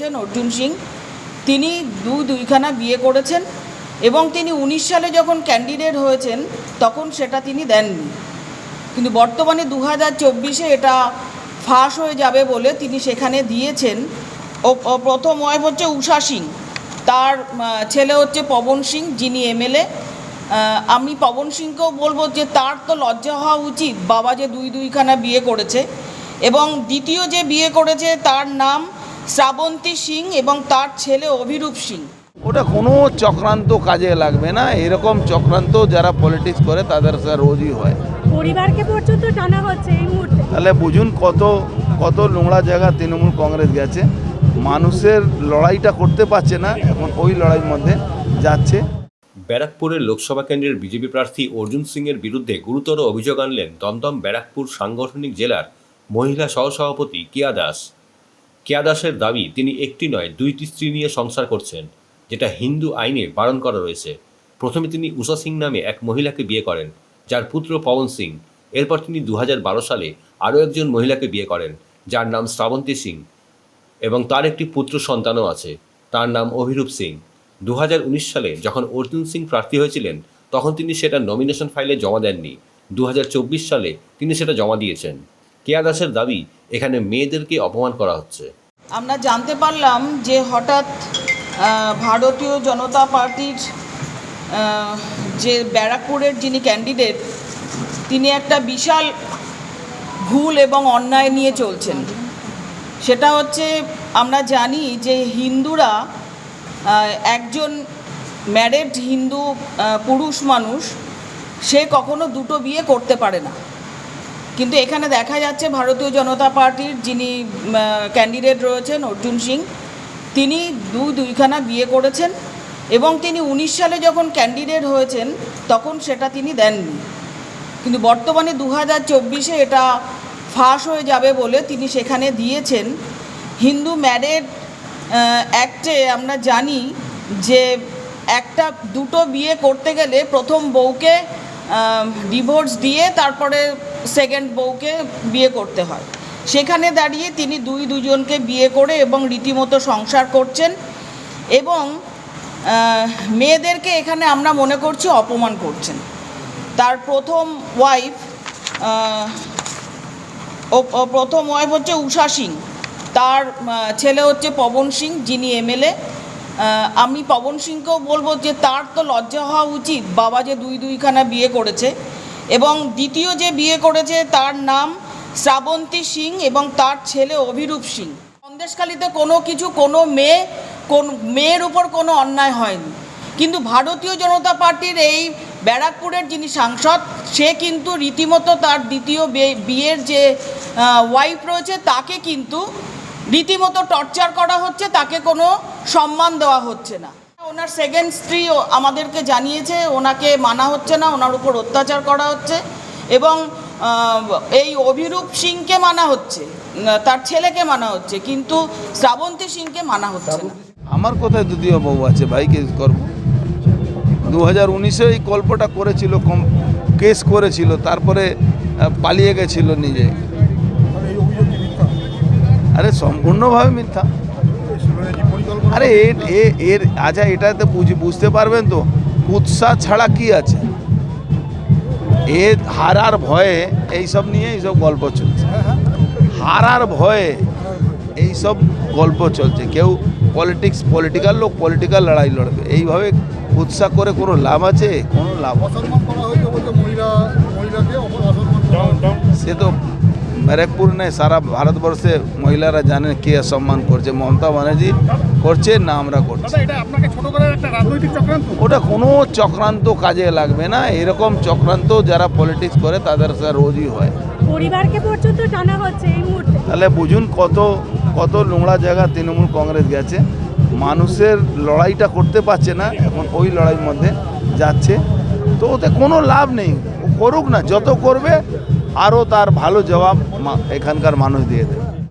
রয়েছেন অর্জুন সিং। তিনি দু দুইখানা বিয়ে করেছেন এবং তিনি উনিশ সালে যখন ক্যান্ডিডেট হয়েছেন, তখন সেটা তিনি দেননি। কিন্তু বর্তমানে দু হাজার চব্বিশে এটা ফাঁস হয়ে যাবে বলে তিনি সেখানে দিয়েছেন। ও ও প্রথম ওয়াইফ হচ্ছে উষা সিং। তার ছেলে হচ্ছে পবন সিং, যিনি এমএলএ আমি পবন সিংকেও বলব যে তার তো লজ্জা হওয়া উচিত। বাবা যে দুই দুইখানা বিয়ে করেছে এবং দ্বিতীয় যে বিয়ে করেছে, তার নাম শ্রাবন্তী সিং এবং তার ছেলে অভিরূপ সিং। ওটা কোনো চক্রান্ত কাজে লাগবে না। এরকম চক্রান্ত যারা পলিটিক্স করে তাদের রোজই হয়। পরিবারকে পর্যন্ত টানা হচ্ছে এই মুহূর্তে। তাহলে বুঝুন কত কত নোংরা জায়গা তৃণমূল কংগ্রেস গেছে। মানুষের লড়াইটা করতে পারছে না এখন ওই লড়াইয়ের মধ্যে যাচ্ছে। ব্যারাকপুরের লোকসভা কেন্দ্রের বিজেপি প্রার্থী অর্জুন সিংয়ের বিরুদ্ধে গুরুতর অভিযোগ আনলেন দমদম ব্যারাকপুর সাংগঠনিক জেলার মহিলা সহসভাপতি কেয়া দাস। কেয়া দাসের দাবি, তিনি একটি নয়, দুইটি স্ত্রী নিয়ে সংসার করছেন, যেটা হিন্দু আইনে বারণ করা রয়েছে। প্রথমে তিনি উষা সিং নামে এক মহিলাকে বিয়ে করেন, যার পুত্র পবন সিং। এরপর তিনি দু হাজার বারো সালে আরও একজন মহিলাকে বিয়ে করেন, যার নাম শ্রাবন্তী সিং এবং তার একটি পুত্র সন্তানও আছে, তার নাম অভিরূপ সিং। দু হাজার উনিশ সালে যখন অর্জুন সিং প্রার্থী হয়েছিলেন, তখন তিনি সেটা নমিনেশন ফাইলে জমা দেননি। দু হাজার চব্বিশ সালে তিনি সেটা জমা দিয়েছেন। কেয়া দাসের দাবি, এখানে মেয়েদেরকে অপমান করা হচ্ছে। আমরা জানতে পারলাম যে হঠাৎ ভারতীয় জনতা পার্টির যে ব্যারাকপুরের যিনি ক্যান্ডিডেট, তিনি একটা বিশাল ভুল এবং অন্যায় নিয়ে চলছেন। সেটা হচ্ছে আমরা জানি যে হিন্দুরা একজন ম্যারেড হিন্দু পুরুষ মানুষ, সে কখনো দুটো বিয়ে করতে পারে না। কিন্তু এখানে দেখা যাচ্ছে ভারতীয় জনতা পার্টির যিনি ক্যান্ডিডেট রয়েছেন অর্জুন সিং, তিনি দু দুইখানা বিয়ে করেছেন এবং তিনি উনিশ সালে যখন ক্যান্ডিডেট হয়েছেন, তখন সেটা তিনি দেননি। কিন্তু বর্তমানে দু হাজার চব্বিশে এটা ফাঁস হয়ে যাবে বলে তিনি সেখানে দিয়েছেন। হিন্দু ম্যারেড অ্যাক্টে আমরা জানি যে একটা, দুটো বিয়ে করতে গেলে প্রথম বউকে ডিভোর্স দিয়ে তারপরে সেকেন্ড বউকে বিয়ে করতে হয়। সেখানে দাঁড়িয়ে তিনি দুই দুজনকে বিয়ে করে এবং রীতিমতো সংসার করছেন এবং মেয়েদেরকে এখানে আমরা মনে করছি অপমান করছেন। তার প্রথম ওয়াইফ প্রথম ওয়াইফ হচ্ছে উষা সিং। তার ছেলে হচ্ছে পবন সিং, যিনি এমএলএ আমি পবন সিংকেও বলব যে তার তো লজ্জা হওয়া উচিত। বাবা যে দুই দুইখানা বিয়ে করেছে। এবং দ্বিতীয় যে বিয়ে করেছে তার নাম শ্রাবন্তী সিং এবং তার ছেলে অভিরূপ সিং। সন্দেশখালিতে কোনো কিছু, কোনো মেয়ে, কোন মেয়ের উপর কোনো অন্যায় হয়নি। কিন্তু ভারতীয় জনতা পার্টির এই ব্যারাকপুরের যিনি সাংসদ, সে কিন্তু রীতিমতো তার দ্বিতীয় বিয়ের যে ওয়াইফ রয়েছে, তাকে কিন্তু রীতিমতো টর্চার করা হচ্ছে, তাকে কোনো সম্মান দেওয়া হচ্ছে না। ওনার সেকেন্ড স্ত্রী আমাদেরকে জানিয়েছে, ওনাকে মানা হচ্ছে না, ওনার উপর অত্যাচার করা হচ্ছে এবং এই অভিরূপ সিংকে মানা হচ্ছে তার ছেলেকে মানা হচ্ছে, কিন্তু শ্রাবন্তী সিংকে মানা হচ্ছে না। আমার কোথায় দ্বিতীয় বউ আছে ভাই, কেস করব? দু হাজার উনিশে এই গল্পটা করেছিল, কম কেস করেছিল, তারপরে পালিয়ে গেছিল নিজে। আরে, সম্পূর্ণভাবে মিথ্যা। আরে এর আচ্ছা এটাতে বুঝ- বুঝতে পারবেন তো উৎসাহ ছাড়া কি আছে? এ হারার ভয়ে এইসব নিয়ে এইসব গল্প চলছে। হারার ভয়ে এইসব গল্প চলছে। কেউ পলিটিক্স পলিটিক্যাল লোক পলিটিক্যাল লড়াই লড়বে। এইভাবে উৎসাহ করে কোনো লাভ আছে? কোনো লাভ। সে তো ব্যারাকপুর নেই সারা ভারতবর্ষে মহিলারা জানেন কে সম্মান করছে। মমতা ব্যানার্জি করছে না আমরা করছি। দাদা এটা আপনাকে ছোট করার একটা রাজনৈতিক চক্রান্ত? ওটা কোনো চক্রান্ত কাজে লাগবে না এরকম চক্রান্ত যারা পলিটিক্স করে তাদের রোজই হয়। পরিবারকে পর্যন্ত টানা হচ্ছে এই মুহূর্তে। তাহলে বুঝুন কত কত নোংরা জায়গা তৃণমূল কংগ্রেস গেছে। মানুষের লড়াইটা করতে পারছে না এখন ওই লড়াইয়ের মধ্যে যাচ্ছে। তো ওতে কোনো লাভ নেই ও করুক না যত করবে আরও তার ভালো জবাব এখানকার মানুষ দিয়ে দেবে